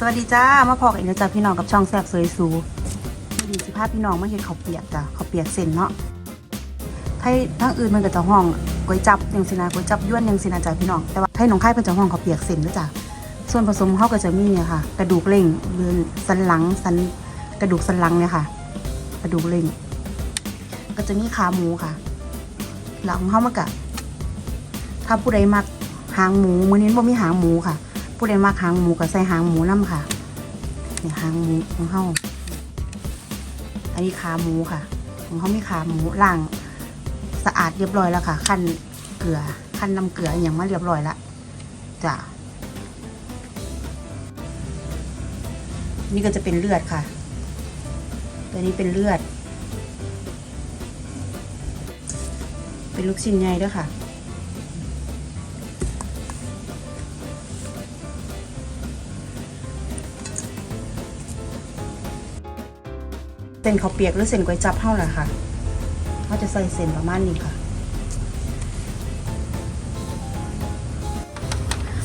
สวัสดีจ้า มาพอกันอีกแล้วจ้าพี่น้องกับช่องแซ่บสวยสูวันนี้สิพาพพี่น้องมาเห็นเขาเปียกจ้ะเขาเปียกเส้นเนาะไทยทั้งอื่นมันก็จะห้องก๋วยจับยังสินะก๋วยจับยวนยังสินะจ้าพี่น้อง แต่ว่าไทยหนองคายเป็นจะห้องเขาเปียกเส้นด้วยจ้ะส่วนผสมเขาก็จะมีเนี่ยค่ะ กระดูกเล่งหรือสันหลังสันกระดูกสันหลังเนี่ยค่ะ กระดูกเล่ง ก็จะมีขาหมูค่ะ หลังเขามากะถ้าผู้ใดมักหางหมูมื้อนี้บ่มีหางหมูค่ะ ผู้ใดมักหางหมูก็ใส่หางหมูน้ำค่ะนี่หางหมูของเฮาอันนี้ขาหมูค่ะ ของเขามีขาหมูล่างสะอาดเรียบร้อยแล้วค่ะ ขั้นเกลือขั้นน้ำเกลืออย่างมาเรียบร้อยละจ้ะนี่ก็จะเป็นเลือดค่ะ ตัวนี้เป็นเลือด เป็นลูกชิ้นใหญ่ด้วยค่ะ ส้นข้าวเปียกหรือเส้นก๋วยจับเท่าไหร่ค่ะเขาจะใส่เส้นประมาณนี้ค่ะ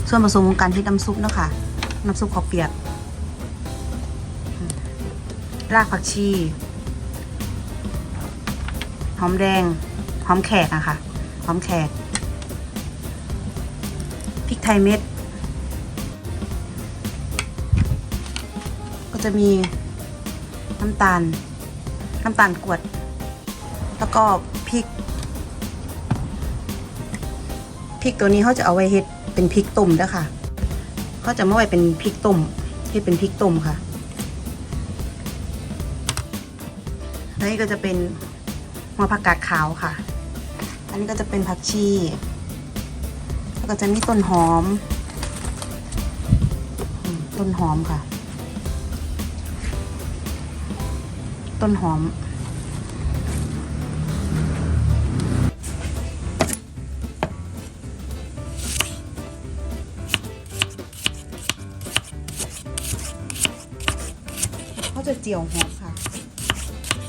ส่วนผสมของการที่น้ำซุปเนาะคะน้ำซุปข้าวเปียก รากผักชีหอมแดงหอมแขกอะค่ะหอมแขกพริกไทยเม็ด ก็จะมีน้ำตาล น้ำตาลกรวด แล้วก็พริก พริกตัวนี้เขาจะเอาไว้เฮ็ดเป็นพริกต้มด้อค่ะเขาจะไม่ไว้เป็นพริกต้มที่เป็นพริกต้มค่ะแล้วนี่ก็จะเป็นหัวผักกาดขาวค่ะ อันนี้ก็จะเป็นผักชี แล้วก็จะมีต้นหอม ต้นหอมค่ะ ต้นหอม เขาจะเจียวหอมค่ะ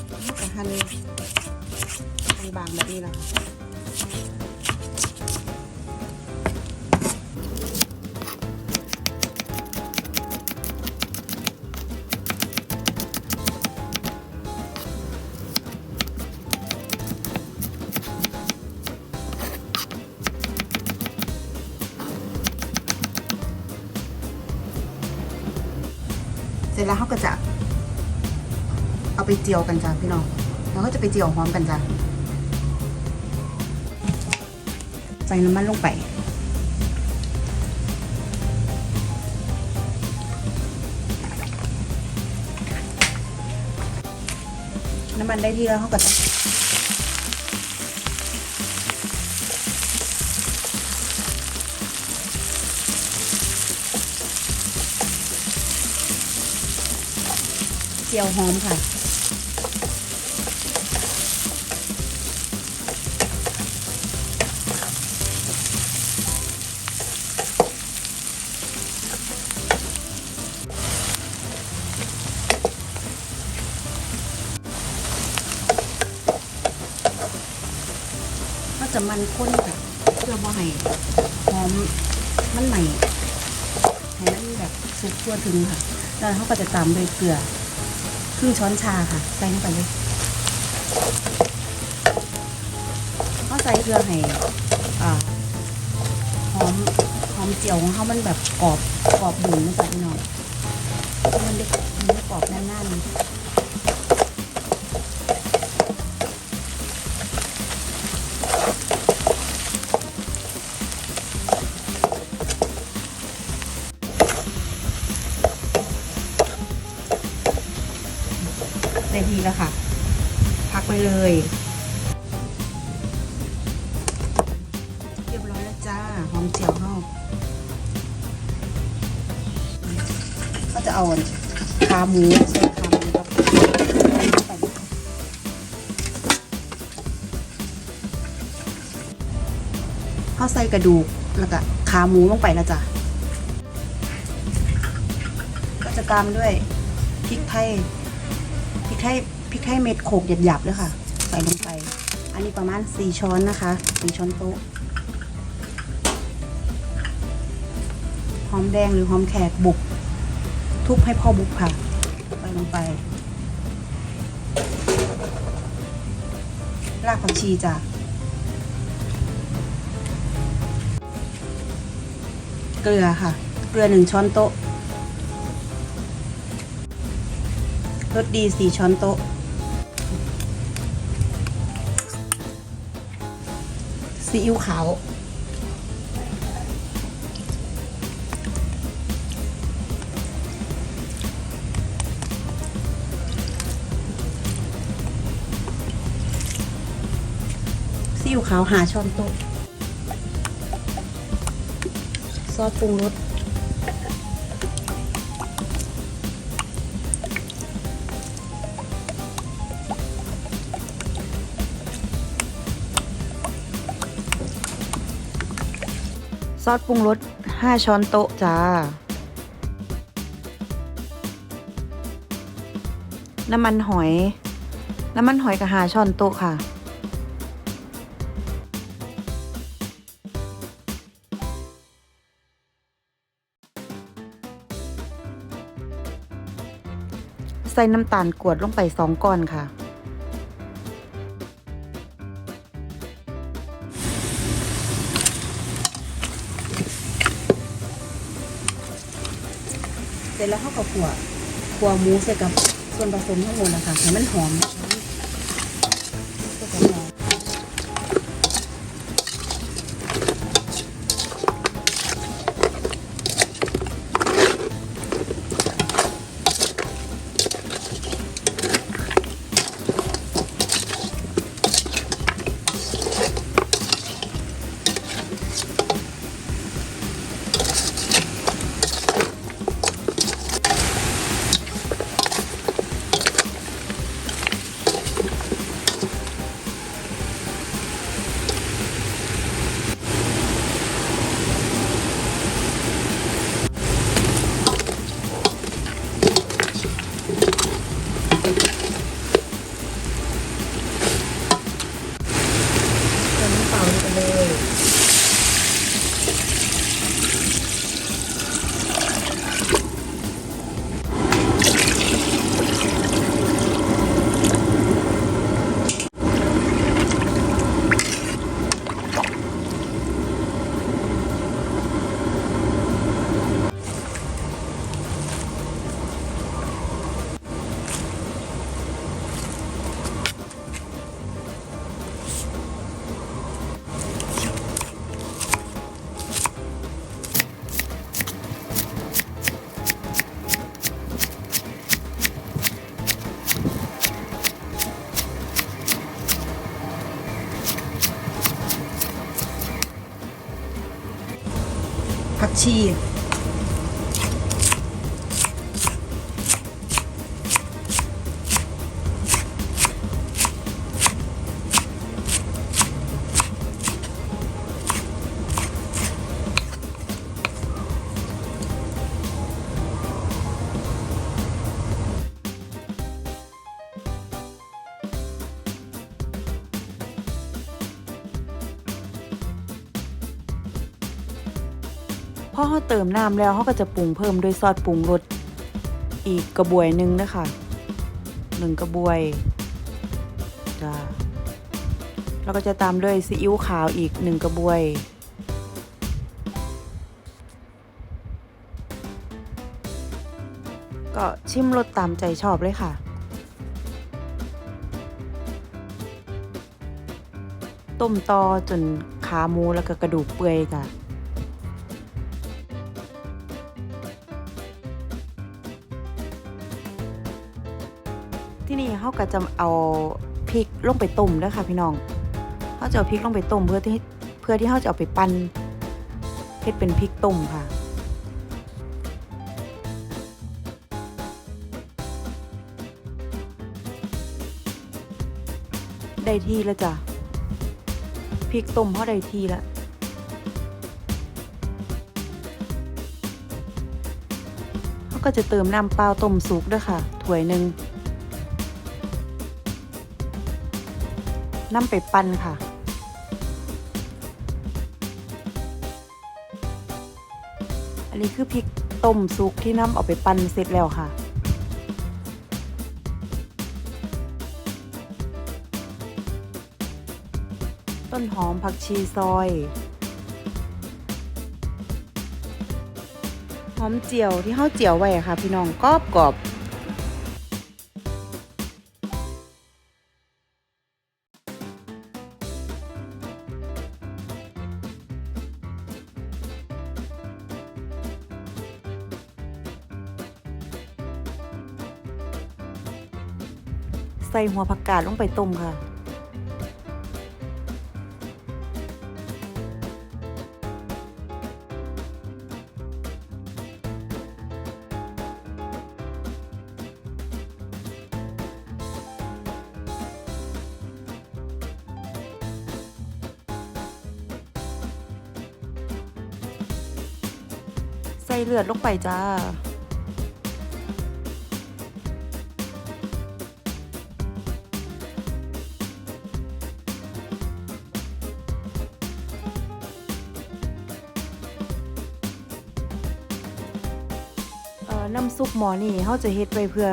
แล้วก็หั่นบางๆแบบนี้นะคะ เสร็จแล้วเขาก็จะ เอาไปเจียวกันจ้ะพี่น้องแล้วก็จะไปเจียวหอมกันจ้ะใส่น้ำมันลงไป น้ำมันได้ที่แล้วเขาก็จะ จียวหอมค่ะ ก็จะมันข้นค่ะเพื่อบ่ให้หอมมันใหม่ให้มันแบบสุกทั่วถึงค่ะแล้วเขาก็จะตามด้วยเกลือ ครึ่งช้อนชาค่ะ ใส่ลงไปเลยก็ใส่เพื่อให้อ่าหอมหอมเจียวของเขามันแบบกรอบกรอบบุ๋มนะจ๊ะพี่น้องมันได้มันได้กรอบแน่นๆ้แล้วค่ะ พักไปเลย เรียบร้อยแล้วจ้า หอมเจียวเข้าก็จะเอาขาหมูใส่ขาหมูกับใส่เขาใส่กระดูกแล้วก็ขาหมูลงไปแล้วจ้ะก็จะตามด้วยพริกไทยพริกไทย ริกไทยเม็ดโขกหยาบๆเลยค่ะ ใส่ลงไป อันนี้ประมาณ 4 ช้อนนะคะ4ช้อนโต๊ะหอมแดงหรือหอมแขกบุก ทุบให้พ่อบุกค่ะใส่ลงไปรากผักชีจ้ะเกลือค่ะ เกลือหนึ่งช้อนโต๊ะรสดีสี่ช้อนโต๊ะ ซีอิ๊วขาวซีอิ๊วขาวหาช้อนโต๊ะซอสปรุงรส ซอสปรุงรส 5 ช้อนโต๊ะจ้า น้ำมันหอย น้ำมันหอยกับหาช้อนโต๊ะค่ะ ใส่น้ำตาลกรวดลงไปสองก้อนค่ะ สร็จแล้วเขาก็ขัวขัวหมูใส่กับส่วนผสมทั้งหมดนะคะให้มันหอม ชีพ อเขาเติมน้ำแล้วเขาก็จะปรุงเพิ่มด้วยซอสปรุงรสอีกกระบวยหนึ่งนะคะหนึ่งกระบวยจ้าแล้วก็จะตามด้วยซีอิ๊วขาวอีกหนึ่งกระบวย ก็ชิมรสตามใจชอบเลยค่ะ ต้มตอจนขาหมูแล้วก็กระดูกเปื่อยจ้ะ ก็จะเอาพริกลงไปต้มด้วยค่ะพี่น้องเขาจะเอาพริกลงไปต้มเพื่อที่เพื่อที่เขาจะเอาไปปั้นเฮ็ดเป็นพริกต้มค่ะได้ที่แล้วจ้ะพริกต้มเขาได้ที่แล้วเขาก็จะเติมน้ำเปล่าต้มสุกด้วยค่ะถ้วยหนึ่ง นำไปปั้นค่ะ อันนี้คือพริกต้มซุกที่น้ำเอาไปปั่นเสร็จแล้วค่ะต้นหอมผักชีซอย หอมเจียวที่เฮาเจียวไว้ค่ะ พี่น้องกรอบกรอบ ใส่หัวผักกาดลงไปต้มค่ะ ใส่เลือดลงไปจ้า อนี่เขาจะเฮ็ดไว้เพื่อ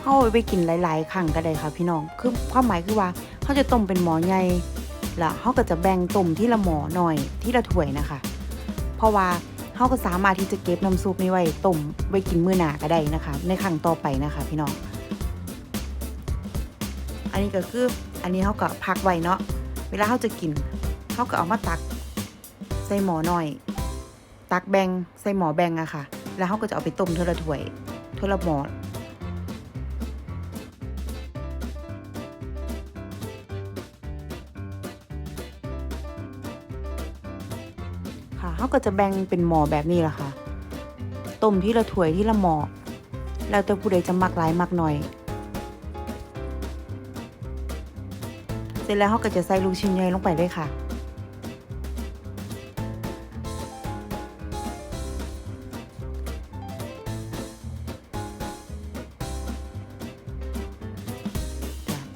เขาไปกินหลาย ๆ ครั้งก็ได้ค่ะพี่น้อง คือความหมายคือว่าเขาจะต้มเป็นหมอใหญ่ละเขาก็จะแบ่งต้มที่ละหมอหน่อยที่ละถ้วยนะคะ เพราะว่าเขาก็สามารถที่จะเก็บน้ำซุปนี้ไว้ต้มไว้กินมื้อหน้าก็ได้นะคะ ในครั้งต่อไปนะคะ พี่น้อง อันนี้ก็คืออันนี้เขาก็พักไว้เนาะ เวลาเขาจะกินเขาก็เอามาตักใส่หมอหน่อย ตักแบ่งใส่หมอแบ่งอะค่ะ แล้วเขาก็จะเอาไปต้มเทอละถ้วยเทอละหมอค่ะเขาก็จะแบ่งเป็นหมอแบบนี้แหละค่ะ ต้มที่ละถ้วยที่ละหมอแล้วแต่ผู้ใดจะมักหลายมักหน่อย เสร็จแล้วเขาก็จะใส่ลูกชิ้นใหญ่ลงไปเลยค่ะ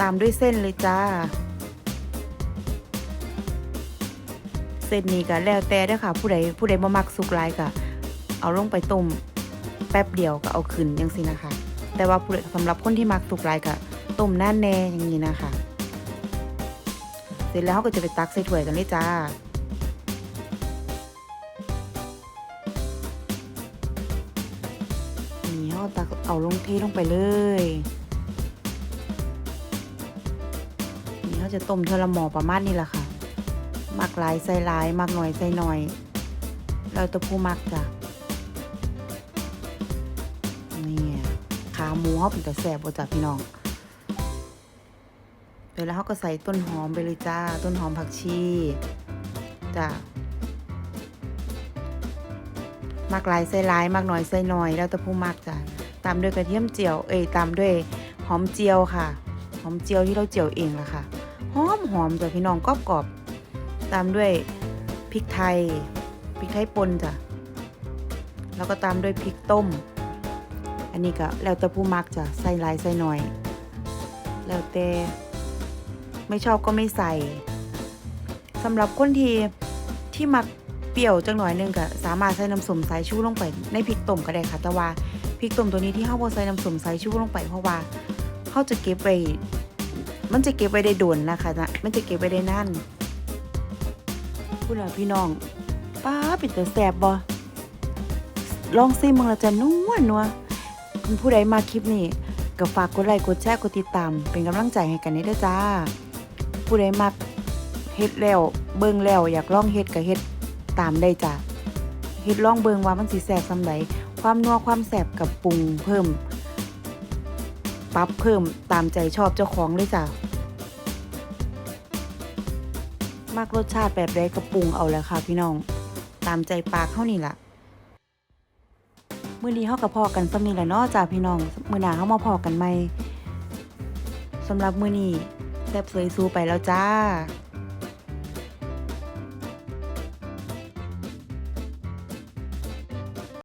ามด้วยเส้นเลยจ้า เส้นนี้ก็แล้วแต่ด้ค่ะ ผู้ใดผู้ใดบ่มักสุกลายก็เอาลงไปต้มแป๊บเดียวก็เอาขึ้นจังซี่นะคะ แต่ว่าผู้ใดสำหรับคนที่มักสุกลายก็ต้มนานแน่อย่างนี้นะคะ เสร็จแล้วเราก็จะไปตักใส่ถ้วยกันเลยจ้านี่เราตักเอาลงเทลงไปเลย จะต้มเทอละหมอประมาณนี้แหละค่ะ มักหลายใส่หลาย มักหน่อยใส่หน่อย เราตัวผู้มักจ้ะนี่ขาหมูเขาเป็นแต่แสบบ่จ้ะพี่น้องเสร็จแล้วเขาก็ใส่ต้นหอมไปเลยจ้า ต้นหอมผักชีจ้ะมักหลายใส่หลาย มักหน่อยใส่หน่อย แล้วแต่ผู้มักจ้ะตามด้วยกระเทียมเจียว เอ้ยตามด้วยหอมเจียวค่ะ หอมเจียวที่เราเจียวเองละค่ะ หอมหอมจ้ะพี่น้องกรอบกรอบๆตามด้วยพริกไทยพริกไทยป่นจ้ะแล้วก็ตามด้วยพริกต้ม อันนี้ก็แล้วแต่ผู้มักจ้ะใส่ลายใส่หน่อย แล้วแต่ไม่ชอบก็ไม่ใส่สำหรับคนที่ที่มักเปรี้ยวจังหน่อยนึงก็สามารถใส่น้ำส้มสายชูลงไปในพริกต้มก็ได้ค่ะแต่ว่าพริกต้มตัวนี้ที่เฮาบ่ใส่น้ำส้มสายชูลงไปเพราะว่าเฮาจะเก็บไว้ มันจะเก็บไว้ได้โดนนะคะนะมันจะเก็บไว้ได้นานพูดแล้วพี่น้องป้าปิดแต่แสบบ่ลองซิมึงและจะนัวนัวคุณผู้ใดมาคลิปนี้ก็ฝากกดไลค์กดแชร์กดติดตาม เป็นกำลังใจให้กันนี้ด้วยจ้า ผู้ใดมักเฮ็ดแล้วเบิ่งแล้วอยากลองเฮ็ดก็เฮ็ดตามได้จ้ะเฮ็ดลองเบิ่งว่ามันสิแซ่บซำใดความนัวความแซ่บกับปรุงเพิ่ม ปรับเพิ่มตามใจชอบเจ้าของเลยจ้ะมากรสชาติแบบไดก็ปรุงเอาแล้วค่ะพี่น้อง ตามใจปากเฮานี่ล่ะมื้อนี้เฮาก็พอกันซ้ำนี้แหละเนาะจ้าพี่น้องมื้อหน้าเฮามาพอกันใหม่สำหรับมื้อนี้แซ่บสวยซูไปแล้วจ้า